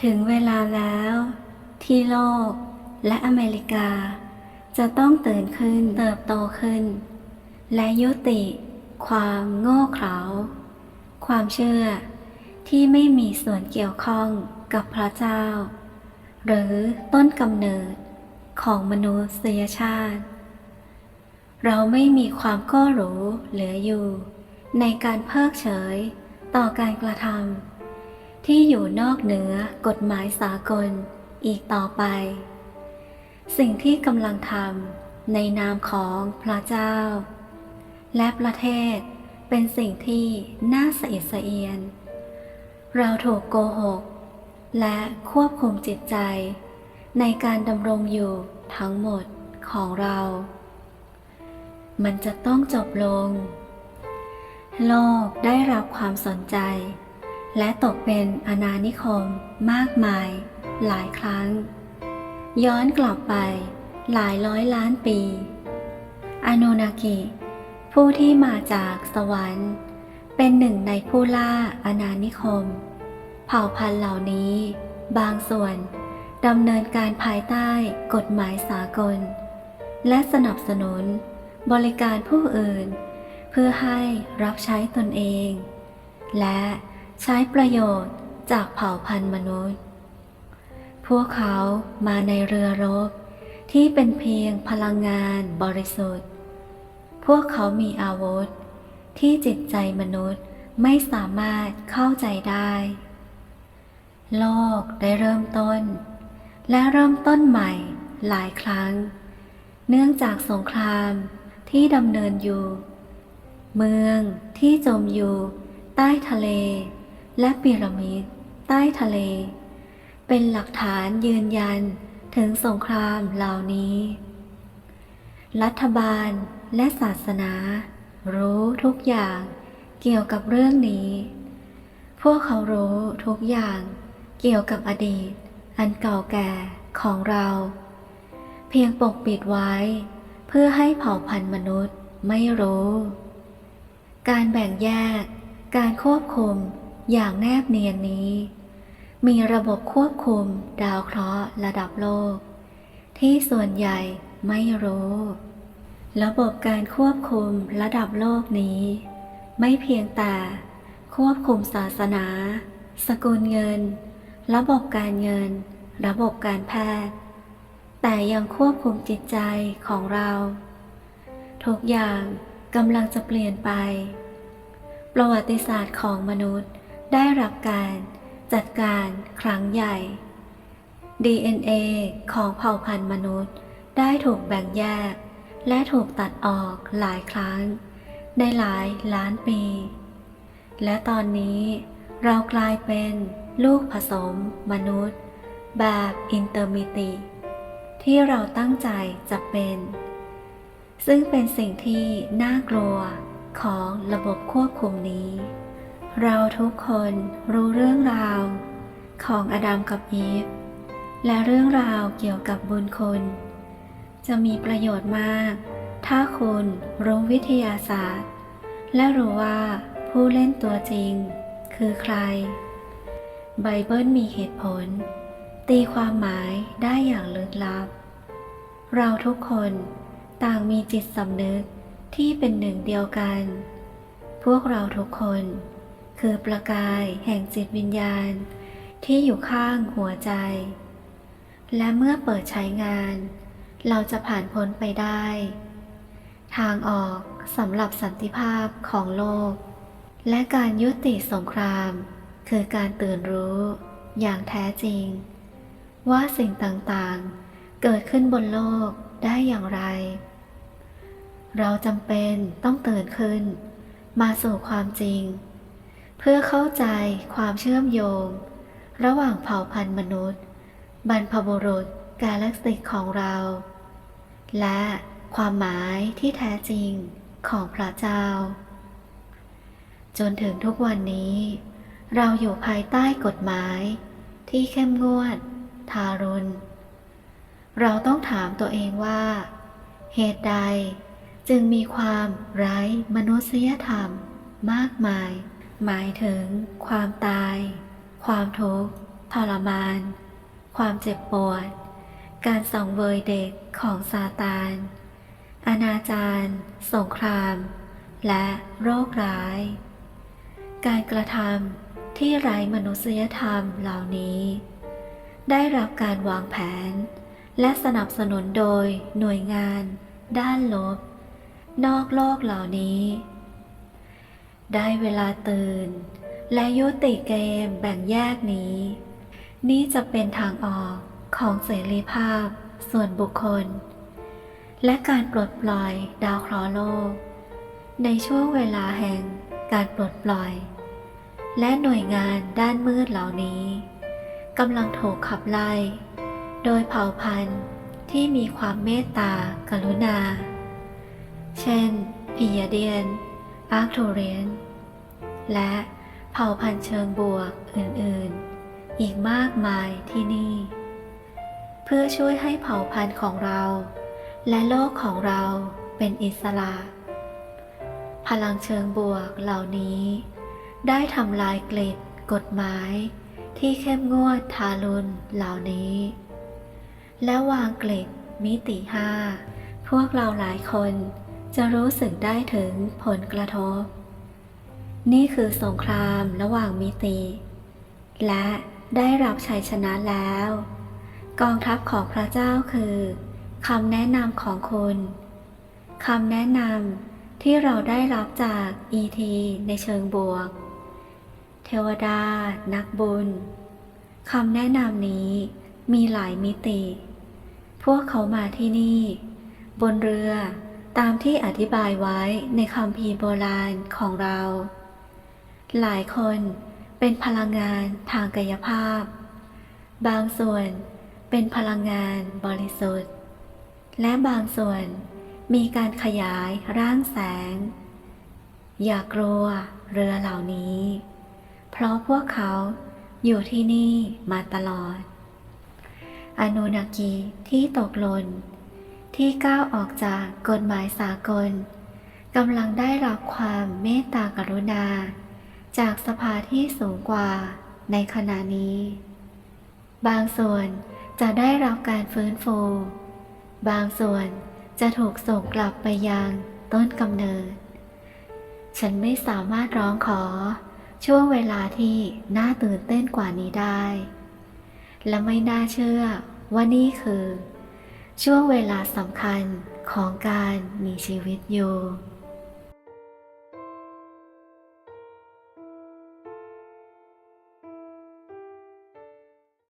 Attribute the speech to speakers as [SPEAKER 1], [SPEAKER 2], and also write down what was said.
[SPEAKER 1] ถึงเวลาแล้ว ที่โลกและอเมริกา จะต้องตื่นขึ้นเติบโตขึ้น และยุติ ความโง่เขลาความเชื่อที่ไม่มีส่วนเกี่ยวข้องกับพระเจ้า หรือต้นกำเนิดของมนุษยชาติ เราไม่มีความก้หรูเหลืออยู่ ในการเพิกเฉยต่อการกระทำ ที่อยู่นอกเหนือกฎหมายสากลอีกต่อไป สิ่งที่กำลังทำในนามของพระเจ้า และประเทศเป็นสิ่งที่น่าสะอิดสะเอียน เราถูกโกหก และควบคุมจิตใจ ในการดำรงอยู่ทั้งหมดของเรา มันจะต้องจบลง โลกได้รับความสนใจ และตกเป็นอาณานิคมมากมาย หลายครั้ง ย้อนกลับไปหลายร้อยล้านปี อนุนากิ ผู้ที่มาจากสวรรค์ เป็นหนึ่งในผู้ล่าอาณานิคม เผ่าพันธุ์เหล่านี้ บางส่วนดำเนินการภายใต้กฎหมายสากล และสนับสนุนบริการผู้อื่น เพื่อให้รับใช้ตนเอง และ ใช้ประโยชน์จากเผ่าพันธุ์มนุษย์ พวกเขามาในเรือรบที่เป็นเพียงพลังงานบริสุทธิ์ พวกเขามีอาวุธ ที่จิตใจมนุษย์ไม่สามารถเข้าใจได้ โลกได้เริ่มต้น และเริ่มต้นใหม่หลายครั้ง เนื่องจากสงครามที่ดำเนินอยู่ เมืองที่จมอยู่ ใต้ทะเล และปิรามิด ใต้ทะเล เป็นหลักฐานยืนยันถึงสงครามเหล่านี้ รัฐบาลและศาสนา รู้ทุกอย่างเกี่ยวกับเรื่องนี้ พวกเขารู้ทุกอย่างเกี่ยวกับอดีต อันเก่าแก่ของเรา เพียงปกปิดไว้ เพื่อให้เผ่าพันธุ์มนุษย์ไม่รู้ การแบ่งแยก การควบคุม อย่างแนบเนียนนี้ มีระบบควบคุมดาวเคราะห์ระดับโลก ที่ส่วนใหญ่ไม่รู้ ระบบการควบคุมระดับโลกนี้ ไม่เพียงแต่ควบคุมศาสนา สกุลเงิน ระบบการเงิน ระบบการแพทย์ แต่ยังควบคุมจิตใจของเรา ทุกอย่างกำลังจะเปลี่ยนไป ประวัติศาสตร์ของมนุษย์ ได้รับการจัดการครั้งใหญ่ DNA ของเผ่าพันธุ์มนุษย์ ได้ถูกแบ่งแยก และถูกตัดออกหลายครั้ง ในหลายล้านปี และตอนนี้เรากลายเป็นลูกผสมมนุษย์ แบบอินเตอร์มิติ ที่เราตั้งใจจะเป็น ซึ่งเป็นสิ่งที่น่ากลัวของระบบควบคุมนี้ เราทุกคนรู้เรื่องราวของอดัมกับอีฟ และเรื่องราวเกี่ยวกับบุญคุณ จะมีประโยชน์มาก ถ้าคุณรู้วิทยาศาสตร์ และรู้ว่าผู้เล่นตัวจริง คือใคร ไบเบิลมีเหตุผล ตีความหมายได้อย่างลึกลับ เราทุกคนต่างมีจิตสำนึกที่เป็นหนึ่งเดียวกัน พวกเราทุกคน คือประกายแห่งจิตวิญญาณ ที่อยู่ข้างหัวใจ และเมื่อเปิดใช้งาน เราจะผ่านพ้นไปได้ ทางออกสำหรับสันติภาพของโลก และการยุติสงคราม คือการตื่นรู้อย่างแท้จริง ว่าสิ่งต่างๆ เกิดขึ้นบนโลกได้อย่างไร เราจำเป็นต้องตื่นขึ้น มาสู่ความจริง เพื่อเข้าใจความเชื่อมโยง ระหว่างเผ่าพันธุ์มนุษย์ บรรพบุรุษกาแล็กติกของเรา และความหมายที่แท้จริงของพระเจ้า จนถึงทุกวันนี้ เราอยู่ภายใต้กฎหมาย ที่เข้มงวด ทารุณ เราต้องถามตัวเองว่า เหตุใดจึงมีความไร้มนุษยธรรมมากมาย หมายถึง ความตาย ความทุกข์ทรมาน ความเจ็บปวด การสังเวยเด็กของซาตานอนาจารสงคราม และโรคร้าย การกระทำที่ไร้มนุษยธรรมเหล่านี้ ได้รับการวางแผน และสนับสนุนโดยหน่วยงาน ด้านลบ นอกโลกเหล่านี้ ได้เวลาตื่น และยุติเกมแบ่งแยกนี้ นี่จะเป็นทางออกของเสรีภาพส่วนบุคคล และการปลดปล่อยดาวเคราะห์โลก ในช่วงเวลาแห่งการปลดปล่อย และหน่วยงานด้านมืดเหล่านี้กำลังถูกขับไล่ โดยเผ่าพันธุ์ที่มีความเมตตากรุณา เช่น พิยเดียน อาร์คโทเรนและเผ่าพันธุ์เชิงบวกอื่นๆ อีกมากมายที่นี่ เพื่อช่วยให้เผ่าพันธุ์ของเรา และโลกของเราเป็นอิสระ พลังเชิงบวกเหล่านี้ ได้ทำลายเกล็ดกฎหมายที่เข้มงวดทารุณเหล่านี้ และวางเกล็ดมิติห้าพวกเราหลายคน จะรู้สึกได้ถึงผลกระทบ นี่คือสงครามระหว่างมิติ และได้รับชัยชนะแล้ว กองทัพของพระเจ้าคือคำแนะนำของคุณคำแนะนำที่เราได้รับจาก ET ในเชิงบวก เทวดา นักบุญคำแนะนำนี้มีหลายมิติ พวกเขามาที่นี่ บนเรือ ตามที่อธิบายไว้ในคำพีโบราณของเรา หลายคนเป็นพลังงานทางกายภาพ บางส่วนเป็นพลังงานบริสุทธิ์ และบางส่วนมีการขยายร่างแสง อย่ากลัวเรือเหล่านี้ เพราะพวกเขาอยู่ที่นี่มาตลอด อนุนากีที่ตกหล่น ที่ก้าวออกจากกฎหมายสากลกำลังได้รับความเมตตากรุณา จากสภาที่สูงกว่าในขณะนี้ บางส่วนจะได้รับการฟื้นฟู บางส่วนจะถูกส่งกลับไปยังต้นกำเนิด ฉันไม่สามารถร้องขอช่วงเวลาที่น่าตื่นเต้นกว่านี้ได้ และไม่น่าเชื่อว่านี่คือ ช่วงเวลาสำคัญของการมีชีวิตอยู่